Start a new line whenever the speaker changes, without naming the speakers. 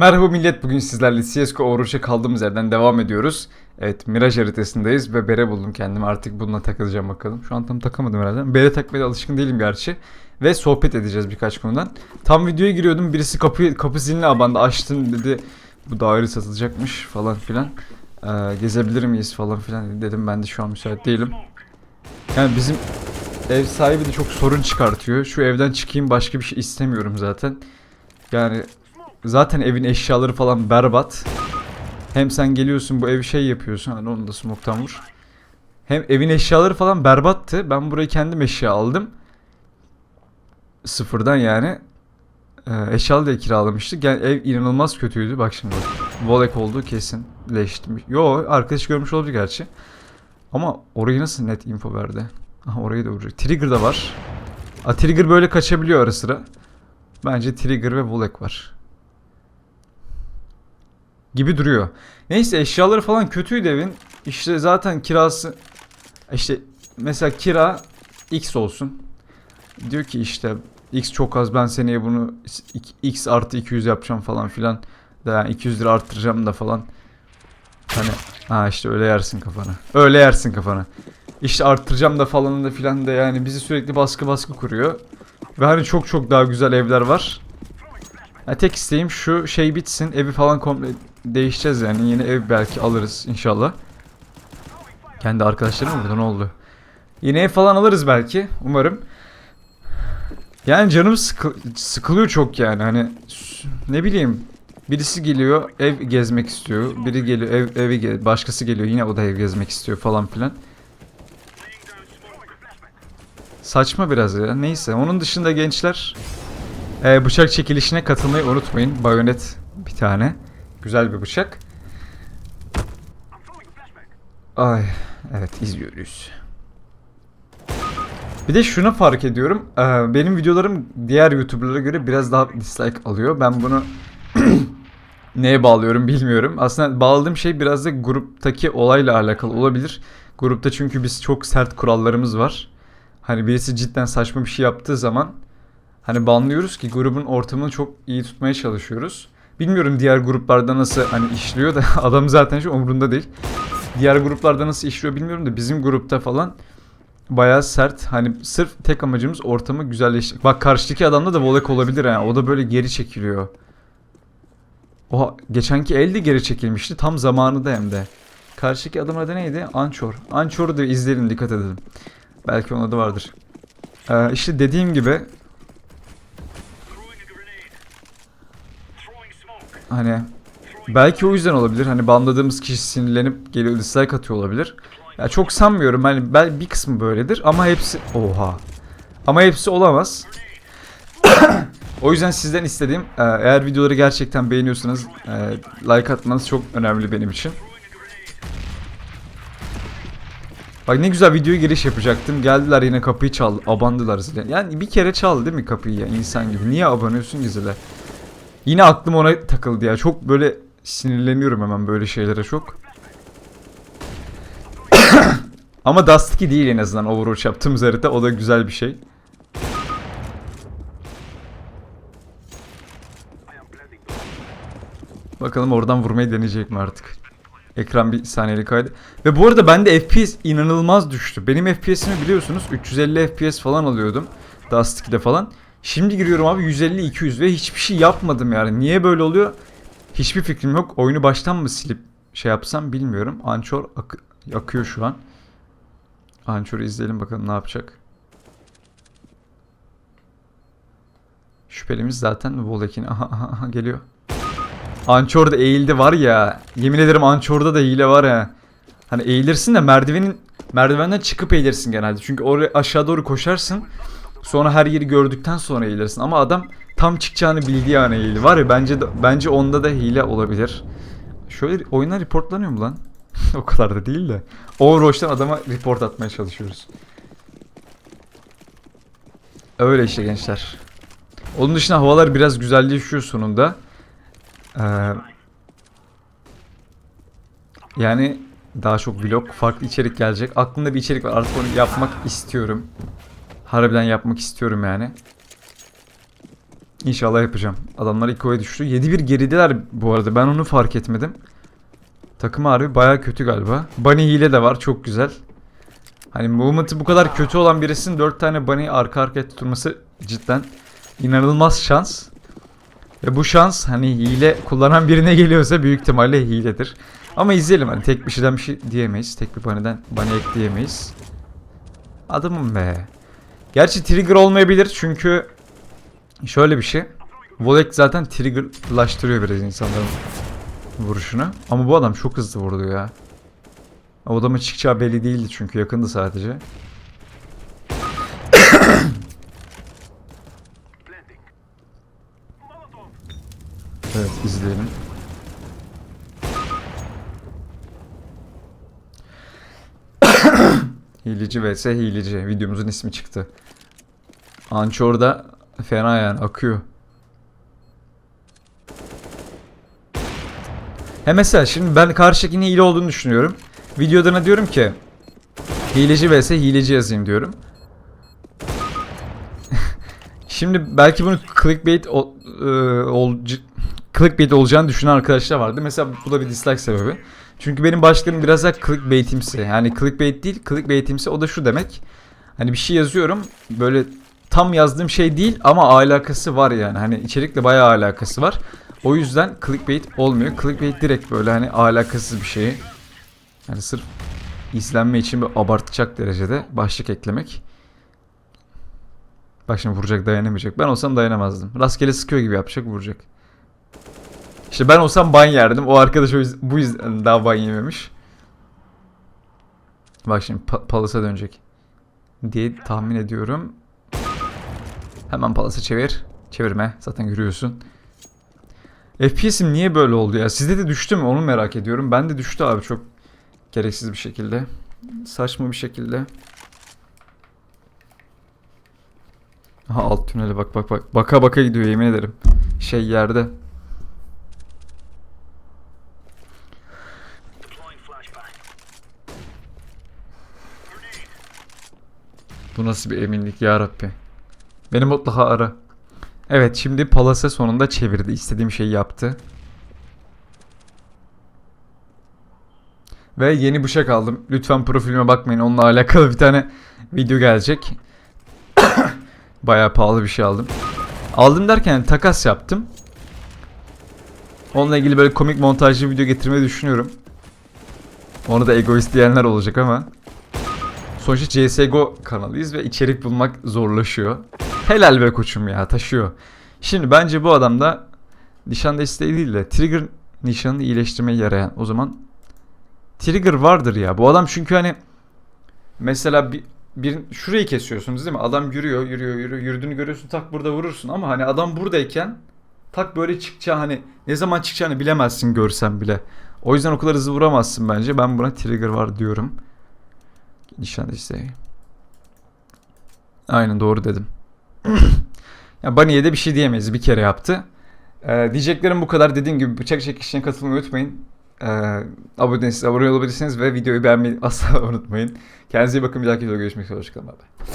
Merhaba millet bugün sizlerle CSGO Overwatch'a kaldığımız yerden devam ediyoruz. Evet Mirage haritasındayız ve bere buldum kendimi artık bununla takılacağım bakalım. Şu an tam takamadım herhalde. Bere takmaya alışkın değilim gerçi. Ve sohbet edeceğiz birkaç konudan. Tam videoya giriyordum birisi kapı, kapı zilini abandı açtım dedi. Bu daire satılacakmış falan filan. Ee, gezebilir miyiz falan filan dedi. dedim ben de şu an müsait değilim. Yani bizim ev sahibi de çok sorun çıkartıyor. Şu evden çıkayım başka bir şey istemiyorum zaten. Yani Zaten evin eşyaları falan berbat. Hem sen geliyorsun bu evi şey yapıyorsun. Hani onu da smoke'tan vur. Hem evin eşyaları falan berbattı. Ben burayı kendim eşya aldım. Sıfırdan yani. Ee, eşyalı da kiralamıştık. Yani ev inanılmaz kötüydü. Bak şimdi. Volek oldu kesin. Leştim. Yo arkadaş görmüş oldu gerçi. Ama orayı nasıl net info verdi? Aha orayı da vuracak. Trigger da var. A, Trigger böyle kaçabiliyor ara sıra. Bence Trigger ve Volek var gibi duruyor. Neyse eşyaları falan kötüydü evin. İşte zaten kirası işte mesela kira X olsun. Diyor ki işte X çok az ben seneye bunu X artı 200 yapacağım falan filan. Da yani 200 lira arttıracağım da falan. Hani ha işte öyle yersin kafana. Öyle yersin kafana. İşte arttıracağım da falan da filan da yani bizi sürekli baskı baskı kuruyor. Ve hani çok çok daha güzel evler var. Ya tek isteğim şu şey bitsin. Evi falan komple değişeceğiz yani. Yeni ev belki alırız inşallah. Kendi arkadaşlarım burada ne oldu? Yeni ev falan alırız belki. Umarım. Yani canım sıkı sıkılıyor çok yani. Hani ne bileyim. Birisi geliyor ev gezmek istiyor. Biri geliyor ev evi ge başkası geliyor yine o da ev gezmek istiyor falan filan. Saçma biraz ya. Neyse. Onun dışında gençler ee, bıçak çekilişine katılmayı unutmayın. Bayonet bir tane. Güzel bir bıçak. Ay evet izliyoruz. Bir de şunu fark ediyorum. Ee, benim videolarım diğer YouTuber'lara göre biraz daha dislike alıyor. Ben bunu neye bağlıyorum bilmiyorum. Aslında bağladığım şey biraz da gruptaki olayla alakalı olabilir. Grupta çünkü biz çok sert kurallarımız var. Hani birisi cidden saçma bir şey yaptığı zaman hani banlıyoruz ki grubun ortamını çok iyi tutmaya çalışıyoruz. Bilmiyorum diğer gruplarda nasıl hani işliyor da adam zaten şu umurunda değil. Diğer gruplarda nasıl işliyor bilmiyorum da bizim grupta falan bayağı sert. Hani sırf tek amacımız ortamı güzelleştirmek. Bak karşıdaki adamda da volek olabilir yani. O da böyle geri çekiliyor. Oha geçenki elde geri çekilmişti. Tam zamanında hem de. Karşıdaki adam adı neydi? Anchor. Anchor'u da izleyelim dikkat edelim. Belki onun adı vardır. Ee, işte dediğim gibi Hani belki o yüzden olabilir. Hani banladığımız kişi sinirlenip geliyor dislike atıyor olabilir. Ya çok sanmıyorum. Hani ben bir kısmı böyledir ama hepsi oha. Ama hepsi olamaz. o yüzden sizden istediğim e, eğer videoları gerçekten beğeniyorsanız e, like atmanız çok önemli benim için. Bak ne güzel videoya giriş yapacaktım. Geldiler yine kapıyı çaldı. Abandılar zile. Yani bir kere çaldı değil mi kapıyı ya insan gibi. Niye abanıyorsun ki zile? Yine aklım ona takıldı ya. Çok böyle sinirleniyorum hemen böyle şeylere çok. Ama Dust 2 değil en azından Overwatch yaptığımız harita. O da güzel bir şey. Bakalım oradan vurmayı deneyecek mi artık. Ekran bir saniyelik kaydı. Ve bu arada bende FPS inanılmaz düştü. Benim FPS'imi biliyorsunuz 350 FPS falan alıyordum. Dust 2'de falan. Şimdi giriyorum abi 150-200 ve hiçbir şey yapmadım yani. Niye böyle oluyor? Hiçbir fikrim yok. Oyunu baştan mı silip şey yapsam bilmiyorum. Anchor ak akıyor şu an. Anchor'u izleyelim bakalım ne yapacak. Şüphelimiz zaten Volek'in aha, aha, aha geliyor. Anchor'da eğildi var ya. Yemin ederim Anchor'da da hile var ya. Hani eğilirsin de merdivenin merdivenden çıkıp eğilirsin genelde. Çünkü oraya aşağı doğru koşarsın. Sonra her yeri gördükten sonra eğilirsin. Ama adam tam çıkacağını bildiği an eğildi. Var ya bence de, bence onda da hile olabilir. Şöyle oyuna reportlanıyor mu lan? o kadar da değil de. Overwatch'tan adama report atmaya çalışıyoruz. Öyle işte gençler. Onun dışında havalar biraz güzelleşiyor sonunda. Ee, yani daha çok vlog, farklı içerik gelecek. Aklımda bir içerik var. Artık onu yapmak istiyorum. Harbiden yapmak istiyorum yani. İnşallah yapacağım. Adamlar ilk oya düştü. 7-1 gerideler bu arada. Ben onu fark etmedim. Takım harbi baya kötü galiba. Bunny hile de var. Çok güzel. Hani movement'ı bu kadar kötü olan birisinin 4 tane bunny arka arkaya tutturması cidden inanılmaz şans. Ve bu şans hani hile kullanan birine geliyorsa büyük ihtimalle hiledir. Ama izleyelim hani tek bir şeyden bir şey diyemeyiz. Tek bir bunny'den bunny ekleyemeyiz. Adamım be. Gerçi trigger olmayabilir çünkü şöyle bir şey. Volek zaten triggerlaştırıyor biraz insanların vuruşunu. Ama bu adam çok hızlı vurdu ya. O adamın çıkacağı belli değildi çünkü yakındı sadece. evet izleyelim. Hileci vs hileci. Videomuzun ismi çıktı. Ançor da fena yani akıyor. He mesela şimdi ben karşıdakinin hile olduğunu düşünüyorum. Videoda ne diyorum ki? Hileci vs hileci yazayım diyorum. şimdi belki bunu clickbait e, ol, clickbait olacağını düşünen arkadaşlar vardı. Mesela bu da bir dislike sebebi. Çünkü benim başlığım biraz daha clickbaitimsi. Yani clickbait değil, clickbaitimsi. O da şu demek. Hani bir şey yazıyorum. Böyle tam yazdığım şey değil ama alakası var yani. Hani içerikle bayağı alakası var. O yüzden clickbait olmuyor. Clickbait direkt böyle hani alakasız bir şeyi. Yani sırf izlenme için bir abartacak derecede başlık eklemek. Bak şimdi vuracak dayanamayacak. Ben olsam dayanamazdım. Rastgele sıkıyor gibi yapacak vuracak. İşte ben olsam ban yerdim. O arkadaş o yüz- bu yüzden daha ban yememiş. Bak şimdi pa- Palas'a dönecek. Diye tahmin ediyorum. Hemen Palas'a çevir. Çevirme. Zaten görüyorsun. FPS'im niye böyle oldu ya? Sizde de düştü mü? Onu merak ediyorum. Ben de düştü abi çok gereksiz bir şekilde. Saçma bir şekilde. Aha alt tünele bak bak bak. Baka baka gidiyor yemin ederim. Şey yerde. Bu nasıl bir eminlik ya Rabbi. Beni mutlaka ara. Evet şimdi Palas'a sonunda çevirdi. İstediğim şeyi yaptı. Ve yeni bıçak aldım. Lütfen profilime bakmayın. Onunla alakalı bir tane video gelecek. Bayağı pahalı bir şey aldım. Aldım derken takas yaptım. Onunla ilgili böyle komik montajlı video getirmeyi düşünüyorum. Onu da egoist diyenler olacak ama. Sonuçta CSGO kanalıyız ve içerik bulmak zorlaşıyor. Helal be koçum ya taşıyor. Şimdi bence bu adamda nişan desteği değil de trigger nişanını iyileştirmeye yarayan. O zaman trigger vardır ya. Bu adam çünkü hani mesela bir, bir şurayı kesiyorsunuz değil mi? Adam yürüyor, yürüyor, yürüyor. Yürüdüğünü görüyorsun tak burada vurursun ama hani adam buradayken tak böyle çıkacağı hani ne zaman çıkacağını bilemezsin görsen bile. O yüzden o kadar hızlı vuramazsın bence. Ben buna trigger var diyorum. Nişan desteği. Aynen doğru dedim. ya Bunny'e de bir şey diyemeyiz. Bir kere yaptı. Ee, diyeceklerim bu kadar. Dediğim gibi bıçak çekişine katılmayı unutmayın. Ee, abone abone olabilirsiniz ve videoyu beğenmeyi asla unutmayın. Kendinize iyi bakın. Bir dahaki videoda görüşmek üzere. Hoşçakalın. Bye bye.